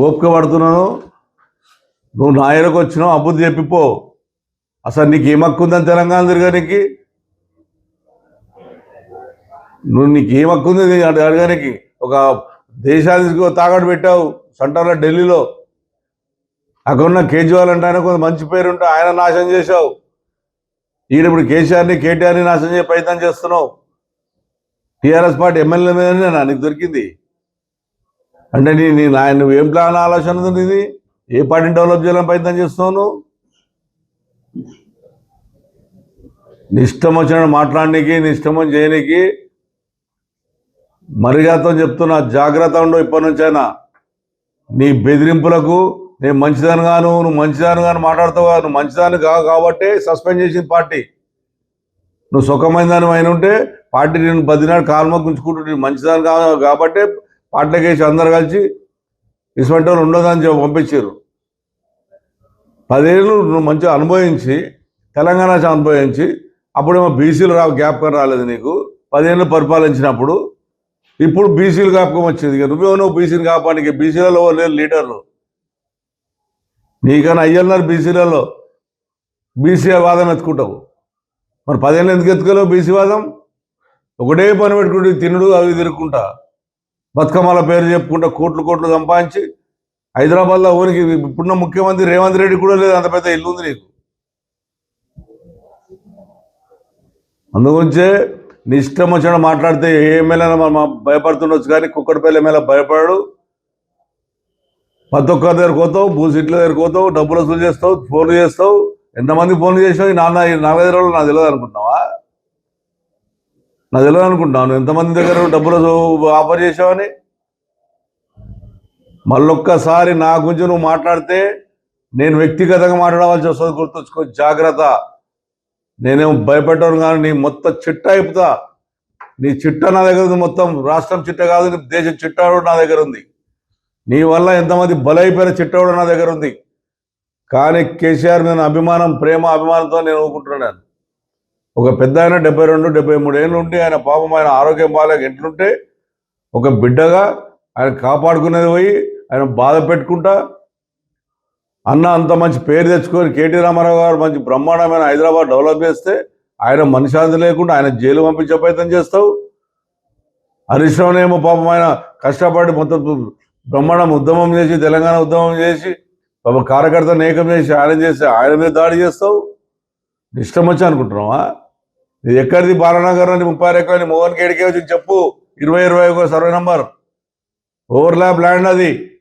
ఓపిక పడుతున్నాను. నువ్వు నాయనకు వచ్చినావు అబుద్ధి చెప్పిపో. అసలు నీకు ఏమక్కుందని తెలంగాణ తిరగడానికి? నువ్వు నీకు ఏమక్కుంది అడగడానికి? ఒక దేశానికి తాగడు పెట్టావు సెంటర్లో ఢిల్లీలో. అక్కడ ఉన్న కేజ్రీవాల్ అంటే ఆయన కొంత మంచి పేరు ఉంటే ఆయన నాశనం చేశావు. ఈయన ఇప్పుడు కేసీఆర్ని కేటీఆర్ని నాశనం చేయ ప్రయత్నం చేస్తున్నావు. టీఆర్ఎస్ పార్టీ ఎమ్మెల్యే మీదనే నా నీకు దొరికింది. అంటే నీ నీ నువ్వు ఏం ప్లాన్ ఆలోచన ఇది? ఏ పార్టీని డెవలప్ చేయాలని ప్రయత్నం చేస్తున్నావు నువ్వు? నీ ఇష్టం వచ్చిన మాట్లాడడానికి నీ ఇష్టం చేయడానికి మర్యాదతో చెప్తున్నా జాగ్రత్త ఉండు ఇప్పటి నుంచైనా నీ బెదిరింపులకు నేను మంచిదానిగాను నువ్వు మంచిదానిగాను మాట్లాడుతావు? నువ్వు మంచిదాని కావు కాబట్టి సస్పెండ్ చేసింది పార్టీ. నువ్వు సుఖమైన దాని అయిన ఉంటే పార్టీ నేను బదినాడు కాల్మ గుంజుకుంటుంటే మంచిదాని కావు కాబట్టి పాటలకేసి వేసి అందరు కలిసి ఇసుమంటే వాళ్ళు ఉండదని చెప్పి పంపించారు. పదేళ్ళు నువ్వు మంచిగా అనుభవించి తెలంగాణ అనుభవించి అప్పుడేమో బీసీలు రా జ్ఞాపకం రాలేదు నీకు. పదేళ్ళు పరిపాలించినప్పుడు ఇప్పుడు బీసీలు జ్ఞాపకం వచ్చింది ఇక. నువ్వే నువ్వు బీసీని కాపానికి బీసీలలో లేరు లీడర్లు. నీకన్నా అయ్యన్నారు బీసీలలో. బీసీ వాదం ఎత్తుకుంటావు. మరి పదేళ్ళు ఎందుకు ఎత్తుకోలేవు బీసీ వాదం? ఒకటే పని పెట్టుకుంటే తినుడు అవి తిరుక్కుంటా బతుకమ్మల పేరు చెప్పుకుంటా కోట్లు కోట్లు సంపాదించి హైదరాబాద్లో ఊరికి ఇప్పుడున్న ముఖ్యమంత్రి రేవంత్ రెడ్డి కూడా లేదు అంత పెద్ద ఇల్లు ఉంది నీకు. అందుగురించే నీ ఇష్టం వచ్చిన మాట్లాడితే ఏ ఎమ్మెల్యేనా మనం భయపడుతుండొచ్చు కానీ కుక్కడపల్లి ఎమ్మెల్యే భయపడాడు. ప్రతి ఒక్కరి దగ్గర పోతావు భూ సీట్ల దగ్గర పోతావు డబ్బులు వసూలు చేస్తావు ఫోన్లు చేస్తావు. ఎంతమంది ఫోన్లు చేసావు ఈ నాన్న ఈ నాలుగైదు రోజులు నాకు తెలియదు అనుకుంటున్నావా? నాకు తెలియదు అనుకుంటాను ఎంతమంది దగ్గర డబ్బులు ఆఫర్ చేసావని? మళ్ళొక్కసారి నా గురించి నువ్వు మాట్లాడితే నేను వ్యక్తిగతంగా మాట్లాడవలసి వస్తుంది గుర్తుంచుకో జాగ్రత్త. నేనేం భయపెట్టాను కానీ నీ మొత్తం చిట్ట అయిపోతా. నీ చిట్ట నా దగ్గర ఉంది మొత్తం. రాష్ట్రం చిట్ట కాదు నీ దేశం చిట్ట కూడా నా దగ్గర ఉంది. నీ వల్ల ఎంతమంది బలైపోయిన చిట్ట కూడా నా దగ్గర ఉంది. కానీ కేసీఆర్ మీద అభిమానం ప్రేమ అభిమానంతో నేను ఊరుకుంటున్నాను ఒక పెద్ద ఆయన డెబ్బై రెండు డెబ్బై మూడు ఏళ్ళు ఉంటే ఆయన పాపం ఆయన ఆరోగ్యం బాగాలేక ఎట్లుంటే ఒక బిడ్డగా ఆయన కాపాడుకునేది పోయి ఆయన బాధ పెట్టుకుంటా అన్న అంత మంచి పేరు తెచ్చుకొని కేటీ రామారావు గారు మంచి బ్రహ్మాండమైన హైదరాబాద్ డెవలప్ చేస్తే ఆయన మనశాంతి లేకుండా ఆయన జైలు పంపించే ప్రయత్నం చేస్తావు. హరీష్ పాపం ఆయన కష్టపడి మొత్తం బ్రహ్మాండం ఉద్యమం చేసి తెలంగాణ ఉద్యమం చేసి పాప కార్యకర్తను నేకం చేసి ఆయన చేసి ఆయన మీద దాడి చేస్తావు. ఇష్టం వచ్చి అనుకుంటున్నావా? ఎక్కడిది? బాలనగర్ అని ముప్పై ఎకరాలు మోహన్ గేడికే వచ్చి చెప్పు. ఇరవై ఇరవై ఒక సర్వే నంబర్. ఓవర్లాప్ ల్యాండ్ అది.